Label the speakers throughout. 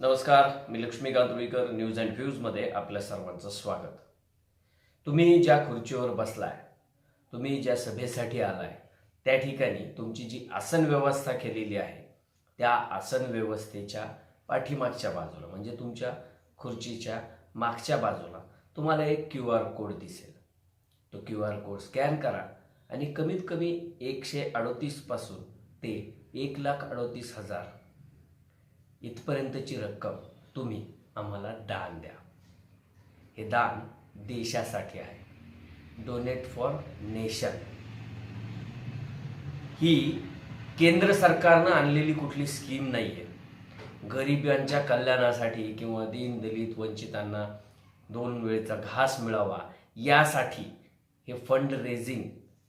Speaker 1: नमस्कार मी Laxmikant Ruikar news and व्ह्यूजमध्ये आपल्या सर्वांचं स्वागत. तुम्ही ज्या खुर्चीवर बसलाय तुम्ही ज्या सभेसाठी आलाय त्या ठिकाणी तुमची जी आसन व्यवस्था केलेली आहे त्या आसन व्यवस्थेच्या पाठीमागच्या बाजूला म्हणजे तुमच्या खुर्चीच्या मागच्या बाजूला तुम्हाला एक क्यू आर कोड दिसेल. तो क्यू आर कोड स्कॅन करा आणि कमीत कमी एकशे अडोतीसपासून ते एक लाख अडोतीस हजार इथपर्यंतची रक्कम तुम्ही आम्हाला दान द्या. हे दान देशासाठी आहे. डोनेट फॉर नेशन ही केंद्र सरकारनं आणलेली कुठली स्कीम नाही आहे गरिबांच्या कल्याणासाठी किंवा दीन दलित वंचितांना दोन वेळेचा घास मिळावा यासाठी हे फंड रेझिंग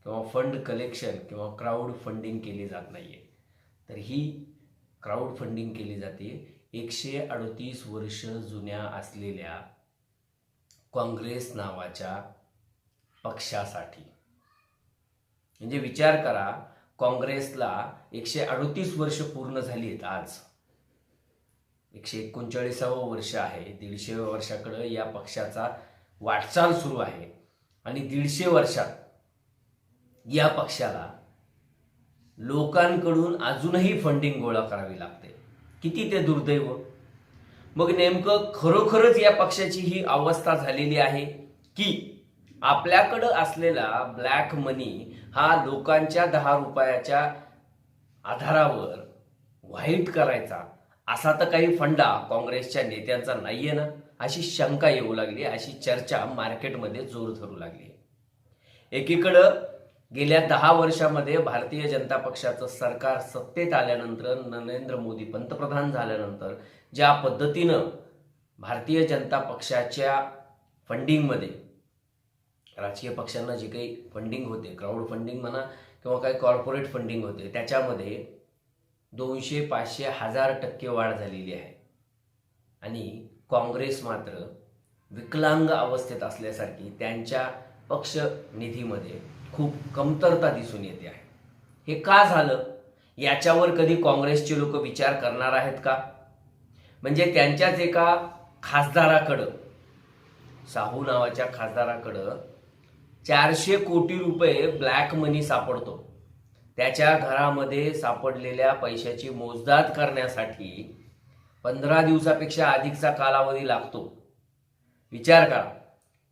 Speaker 1: किंवा फंड कलेक्शन किंवा क्राऊड फंडिंग केली जात नाही आहे तर ही क्राऊड फंडिंग केली जाते. एकशे अडतीस वर्ष जुन्या असलेल्या काँग्रेस नावाच्या पक्षासाठी. म्हणजे विचार करा काँग्रेसला एकशे अडतीस वर्ष पूर्ण झाली आहेत आज. एकशे एकोणचाळीसावं वर्ष आहे. दीडशे वर्षाकडं या पक्षाचा वाटचाल सुरू आहे. आणि दीडशे वर्षात या पक्षाला लोकांकडून अजूनही फंडिंग गोळा करावी लागते. किती ते दुर्दैव? मग नेमकं खरोखरच या पक्षाची ही अवस्था झालेली आहे की आपल्याकडं असलेला ब्लॅक मनी हा लोकांच्या दहा रुपयाच्या आधारावर व्हाईट करायचा असा तर काही फंडा काँग्रेसच्या नेत्यांचा नाहीये ना? अशी शंका येऊ लागली अशी चर्चा मार्केटमध्ये जोर धरू लागली. एकीकडं गेल्या दहा वर्षामध्ये भारतीय जनता पक्षाचं सरकार सत्तेत आल्यानंतर नरेंद्र मोदी पंतप्रधान झाल्यानंतर ज्या पद्धतीनं भारतीय जनता पक्षाच्या फंडिंगमध्ये राजकीय पक्षांना जे काही फंडिंग होते क्राऊड फंडिंग म्हणा किंवा काही कॉर्पोरेट फंडिंग होते त्याच्यामध्ये दोनशे पाचशे हजार टक्के वाढ झालेली आहे. आणि काँग्रेस मात्र विकलांग अवस्थेत असल्यासारखी त्यांच्या पक्ष निधीमध्ये खूप कमतरता दिसून येते आहे. हे का झालं? याच्यावर कधी काँग्रेसचे लोक विचार करणार आहेत का? म्हणजे त्यांच्याच एका खासदाराकडं साहू नावाच्या खासदाराकडं चारशे कोटी रुपये ब्लॅक मनी सापडतो. त्याच्या घरामध्ये सापडलेल्या पैशाची मोजदाद करण्यासाठी पंधरा दिवसापेक्षा अधिकचा कालावधी लागतो. विचार करा.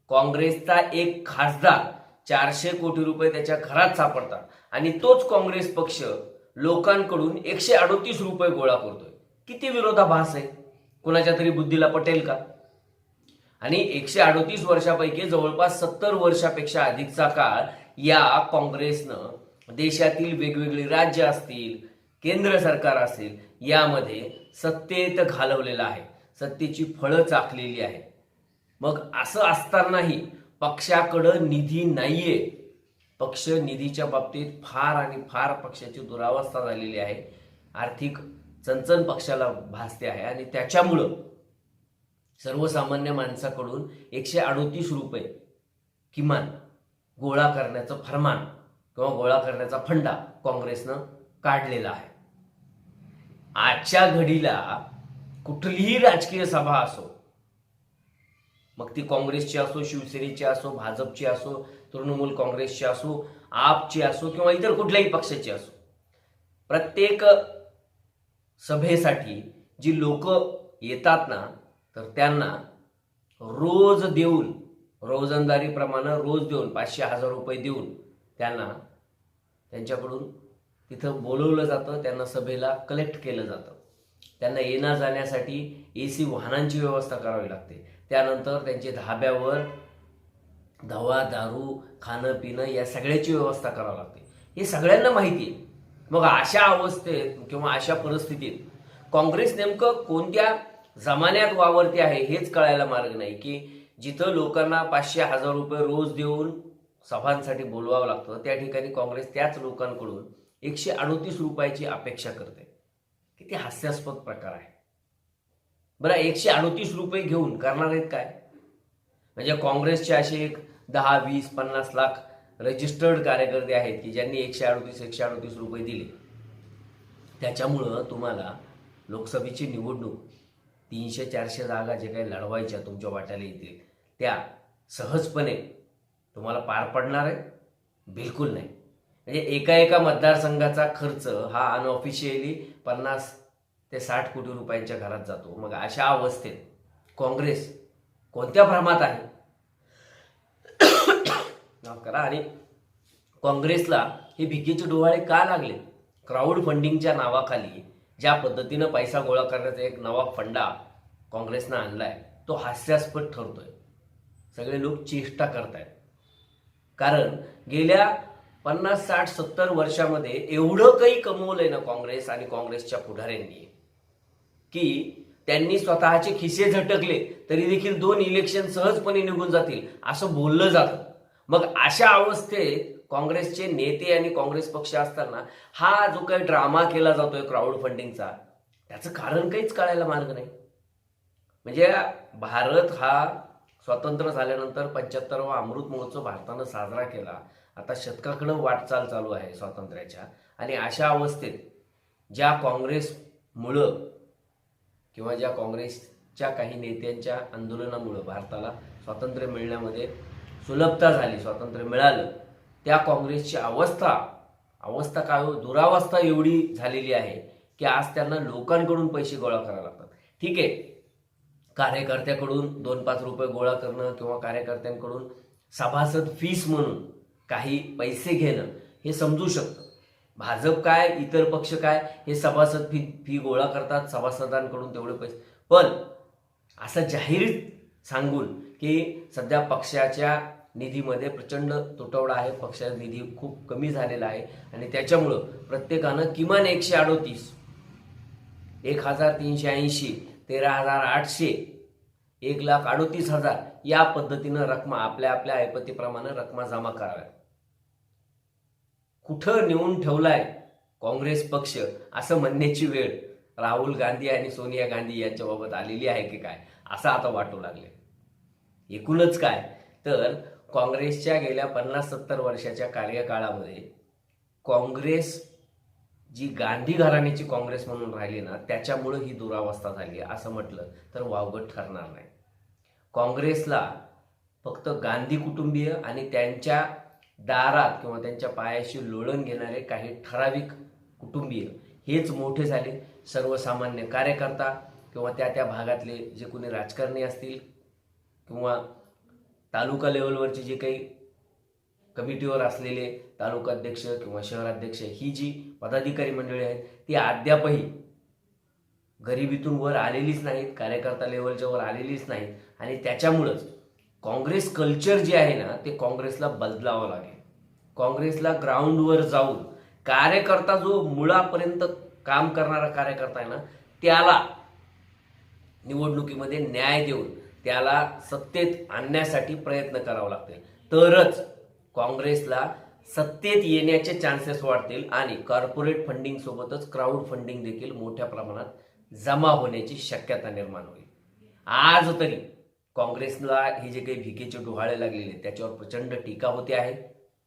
Speaker 1: काँग्रेसचा एक खासदार चारशे कोटी रुपये त्याच्या घरात सापडतात. आणि तोच काँग्रेस पक्ष लोकांकडून एकशे अडोतीस रुपये गोळा करतोय. किती विरोधाभास आहे? कुणाच्या तरी बुद्धीला पटेल का? आणि एकशे अडोतीस वर्षापैकी जवळपास सत्तर वर्षापेक्षा अधिकचा काळ या काँग्रेसनं देशातील वेगवेगळी राज्य असतील केंद्र सरकार असेल यामध्ये सत्तेत घालवलेला आहे. सत्तेची फळं चाकलेली आहे मग असं असतानाही पक्षाकडं निधी नाहीये. पक्ष निधीच्या बाबतीत फार आणि फार पक्षाची दुरावस्था झालेली आहे. आर्थिक चणचण पक्षाला भासते आहे आणि त्याच्यामुळं सर्वसामान्य माणसाकडून एकशे अडोतीस रुपये किमान गोळा करण्याचं फरमान किंवा गोळा करण्याचा फंडा काँग्रेसनं काढलेला आहे. आजच्या घडीला कुठलीही राजकीय सभा असो मग ती काँग्रेसची असो शिवसेनेची असो भाजपची असो तृणमूल काँग्रेसची असो आपची असो किंवा इतर कुठल्याही पक्षाची असो. प्रत्येक सभेसाठी जी लोक येतात ना तर त्यांना रोज देऊन रोजंदारीप्रमाणे रोज देऊन पाचशे हजार रुपये देऊन त्यांना त्यांच्याकडून तिथं बोलवलं जातं त्यांना सभेला कलेक्ट केलं जातं. त्यांना येण्या जाण्यासाठी ए सी वाहनांची व्यवस्था करावी लागते. त्यानंतर त्यांचे धाब्यावर दवा दारू खाणं पिणं या सगळ्याची व्यवस्था करावी लागते. हे सगळ्यांना माहिती आहे. मग अशा अवस्थेत किंवा अशा परिस्थितीत काँग्रेस नेमकं कोणत्या जमान्यात वावरते आहे हेच कळायला मार्ग नाही की जिथं लोकांना पाचशे हजार रुपये रोज देऊन सभांसाठी बोलवावं लागतं त्या ठिकाणी काँग्रेस त्याच लोकांकडून एकशे अडोतीस रुपयाची अपेक्षा करते. किती हास्यास्पद प्रकार आहे. बरं एकशे अडोतीस रुपये घेऊन करणार आहेत काय? म्हणजे काँग्रेसचे असे एक दहा वीस पन्नास लाख रजिस्टर्ड कार्यकर्ते आहेत की ज्यांनी एकशे अडतीस एकशे अडतीस रुपये दिले. त्याच्यामुळं तुम्हाला लोकसभेची निवडणूक तीनशे चारशे जागा जे काही लढवायच्या तुमच्या वाट्याला येतील त्या सहजपणे तुम्हाला पार पडणार आहे बिलकुल नाही. म्हणजे एका एका मतदारसंघाचा खर्च हा अनऑफिशियली पन्नास ते साठ कोटी रुपयांच्या घरात जातो. मग अशा अवस्थेत काँग्रेस कोणत्या भ्रमात आहे? माफ करा. आणि काँग्रेसला हे भिकेचे डोहाळे का लागले? क्राऊड फंडिंगच्या नावाखाली ज्या पद्धतीनं पैसा गोळा करण्याचा एक नवा फंडा काँग्रेसनं आणलाय तो हास्यास्पद ठरतोय. सगळे लोक चेष्टा करतायत. कारण गेल्या पन्नास साठ सत्तर वर्षामध्ये एवढं काही कमवलंय ना काँग्रेस आणि काँग्रेसच्या पुढाऱ्यांनी की त्यांनी स्वतःचे खिसे झटकले तरी देखील दोन इलेक्शन सहजपणे निघून जातील असं बोललं जातं. मग अशा अवस्थेत काँग्रेसचे नेते आणि काँग्रेस पक्ष असताना हा जो काही ड्रामा केला जातोय क्राऊड फंडिंगचा त्याचं कारण काहीच कळायला मार्ग नाही. म्हणजे भारत हा स्वतंत्र झाल्यानंतर पंच्याहत्तरावा अमृत महोत्सव भारतानं साजरा केला. आता शतकाकडं वाटचाल चालू आहे स्वातंत्र्याच्या. आणि अशा अवस्थेत ज्या काँग्रेसमुळं किंवा ज्या काँग्रेसच्या काही नेत्यांच्या आंदोलनामुळं भारताला स्वातंत्र्य मिळण्यामध्ये सुलभता झाली स्वातंत्र्य मिळालं त्या काँग्रेसची अवस्था अवस्था काय हो? दुरावस्था एवढी झालेली आहे की आज त्यांना लोकांकडून पैसे गोळा करावे लागतात. ठीक आहे. कार्यकर्त्याकडून दोन पाच रुपये गोळा करणं किंवा कार्यकर्त्यांकडून सभासद फीस म्हणून काही पैसे घेणं हे समजू शकतं. भाजप काय इतर पक्ष काय हे सभासद फी फी गोळा करतात सभासदांकडून तेवढे पैसे. पण असं जाहीर सांगून की सध्या पक्षाच्या निधीमध्ये प्रचंड तुटवडा आहे. पक्षाचा निधी खूप कमी झालेला आहे. आणि त्याच्यामुळं प्रत्येकानं किमान एकशे अडोतीस एक हजार तीनशे ऐंशी तेरा हजार आठशे एक लाख अडोतीस हजार या पद्धतीनं रकमा आपल्या आपल्या ऐपतीप्रमाणे रकमा जमा कराव्या कुठं नेऊन ठेवलाय काँग्रेस पक्ष असं म्हणण्याची वेळ राहुल गांधी आणि सोनिया गांधी यांच्याबाबत आलेली आहे की काय असं आता वाटू लागले एकूणच काय? तर काँग्रेसच्या गेल्या पन्नास सत्तर वर्षाच्या कार्यकाळामध्ये काँग्रेस जी गांधी घराण्याची काँग्रेस म्हणून राहिली ना त्याच्यामुळं ही दुरावस्था झाली असं म्हटलं तर वावगट ठरणार नाही. काँग्रेसला फक्त गांधी कुटुंबीय आणि त्यांच्या दारात किंवा त्यांच्या पायाशी लोळण घेणारे काही ठराविक कुटुंबीय हेच मोठे झाले. सर्वसामान्य कार्यकर्ता किंवा त्या त्या भागातले जे कोणी राजकारणी असतील किंवा तालुका लेवलवरचे जे काही कमिटीवर असलेले तालुका अध्यक्ष किंवा शहराध्यक्ष ही जी पदाधिकारी मंडळी आहेत ती अद्यापही गरिबीतून वर आलेलीच नाहीत कार्यकर्ता लेवलच्या वर आलेलीच नाहीत. आणि त्याच्यामुळंच काँग्रेस कल्चर जे आहे ना ते काँग्रेसला बदलावं लागेल. काँग्रेसला ग्राउंडवर जाऊन कार्यकर्ता जो मुळापर्यंत काम करणारा कार्यकर्ता आहे ना त्याला निवडणुकीमध्ये न्याय देऊन त्याला सत्तेत आणण्यासाठी प्रयत्न करावा लागतील. तरच काँग्रेसला सत्तेत येण्याचे चान्सेस वाढतील आणि कॉर्पोरेट फंडिंग सोबतच क्राऊड फंडिंग देखील मोठ्या प्रमाणात जमा होण्याची शक्यता निर्माण होईल. आज तरी काँग्रेसला हे जे काही भिकेचे डोहाळे लागलेले आहेत, त्याच्यावर प्रचंड टीका होते आहे.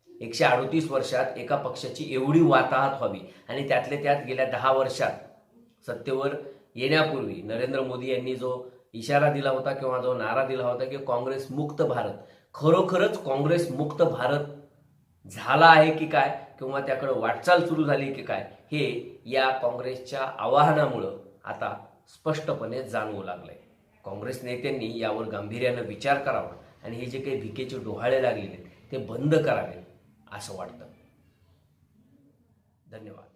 Speaker 1: एकशे अडतीस वर्षात एका पक्षाची एवढी वाताहत व्हावी आणि त्यातल्या त्यात गेल्या दहा वर्षात सत्तेवर येण्यापूर्वी नरेंद्र मोदी यांनी जो इशारा दिला होता किंवा जो नारा दिला होता की काँग्रेस मुक्त भारत खरोखरच काँग्रेस मुक्त भारत झाला आहे की काय किंवा त्याकडे वाटचाल सुरू झाली की काय हे या काँग्रेसच्या आवाहनामुळं आता स्पष्टपणे जाणवू लागलंय. काँग्रेस नेत्यांनी यावर गांभीर्यानं विचार करावा आणि हे जे काही भिकेचे डोहाळे लागलेले आहेत, ते बंद करावे असं वाटतं. धन्यवाद.